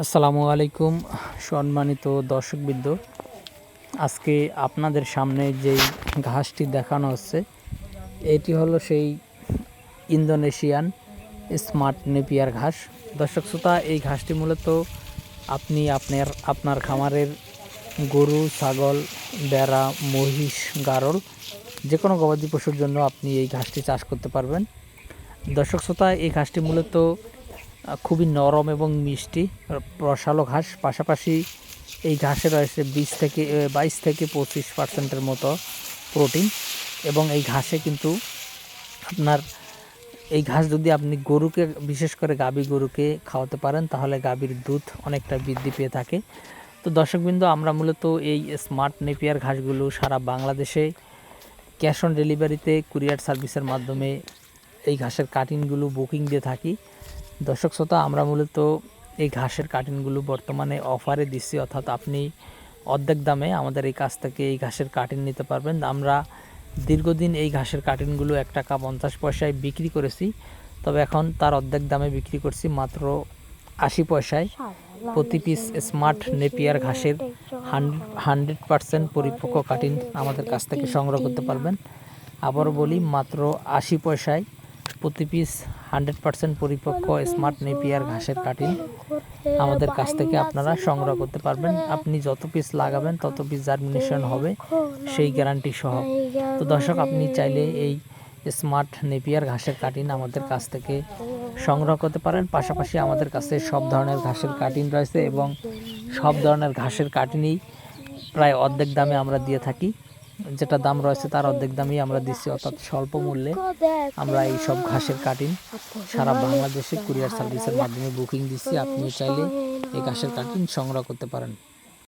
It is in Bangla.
আসসালামু আলাইকুম, সম্মানিত দর্শকবৃন্দ। আজকে আপনাদের সামনে যেই ঘাসটি দেখানো হচ্ছে, এটি হলো সেই ইন্দোনেশিয়ান স্মার্ট নেপিয়ার ঘাস। দর্শক শ্রোতা, এই ঘাসটি মূলত আপনি আপনার আপনার খামারের গরু, ছাগল, বেড়া, মহিষ, গারল যে কোনো গবাদি পশুর জন্য আপনি এই ঘাসটি চাষ করতে পারবেন। দর্শক শ্রোতা, এই ঘাসটি মূলত খুবই নরম এবং মিষ্টি রসালো ঘাস। পাশাপাশি এই ঘাসে রয়েছে বিশ থেকে বাইশ থেকে পঁচিশ পার্সেন্টের মতো প্রোটিন। এবং এই ঘাসে কিন্তু আপনার, এই ঘাস যদি আপনি গরুকে, বিশেষ করে গাভী গরুকে খাওয়াতে পারেন, তাহলে গাভীর দুধ অনেকটা বৃদ্ধি পেয়ে থাকে। তো দর্শকবৃন্দ, আমরা মূলত এই স্মার্ট নেপিয়ার ঘাসগুলো সারা বাংলাদেশে ক্যাশ অন ডেলিভারিতে, কুরিয়ার সার্ভিসের মাধ্যমে এই ঘাসের কাটিংগুলো, বুকিং দিয়ে থাকি। দর্শক শ্রোতা, আমরা মূলত এই ঘাসের কাটিংগুলো বর্তমানে অফারে দিচ্ছি। অর্থাৎ আপনি অর্ধেক দামে আমাদের এই কাছ থেকে এই ঘাসের কাটিং নিতে পারবেন। আমরা দীর্ঘদিন এই ঘাসের কাটিংগুলো এক টাকা পঞ্চাশ পয়সায় বিক্রি করেছি। তবে এখন তার অর্ধেক দামে বিক্রি করছি মাত্র আশি পয়সায়। প্রতি পিস স্মার্ট নেপিয়ার ঘাসের হান্ড্রেড পার্সেন্ট পরিপক্ক কাটিং আমাদের কাছ থেকে সংগ্রহ করতে পারবেন। আবার বলি, মাত্র আশি পয়সায় প্রতি পিস হান্ড্রেড পার্সেন্ট পরিপক্ক স্মার্ট নেপিয়ার ঘাসের কাটিং আমাদের কাছ থেকে আপনারা সংগ্রহ করতে পারবেন। আপনি যত পিস লাগাবেন, তত পিস জার্মিনেশন হবে, সেই গ্যারান্টি সহ। তো দর্শক, আপনি চাইলে এই স্মার্ট নেপিয়ার ঘাসের কাটিং আমাদের কাছ থেকে সংগ্রহ করতে পারেন। পাশাপাশি আমাদের কাছে সব ধরনের ঘাসের কাটিং রয়েছে এবং সব ধরনের ঘাসের কাটিংই প্রায় অর্ধেক দামে আমরা দিয়ে থাকি। যেটা দাম রয়েছে তার অর্ধেক দামই আমরা দিচ্ছি অর্থাৎ স্বল্প মূল্যে আমরা এই সব ঘাসের কাটিং সারা বাংলাদেশে কুরিয়ার সার্ভিসের মাধ্যমে বুকিং দিচ্ছি আপনি চাইলে এই ঘাসের কাটিং সংগ্রহ করতে পারেন।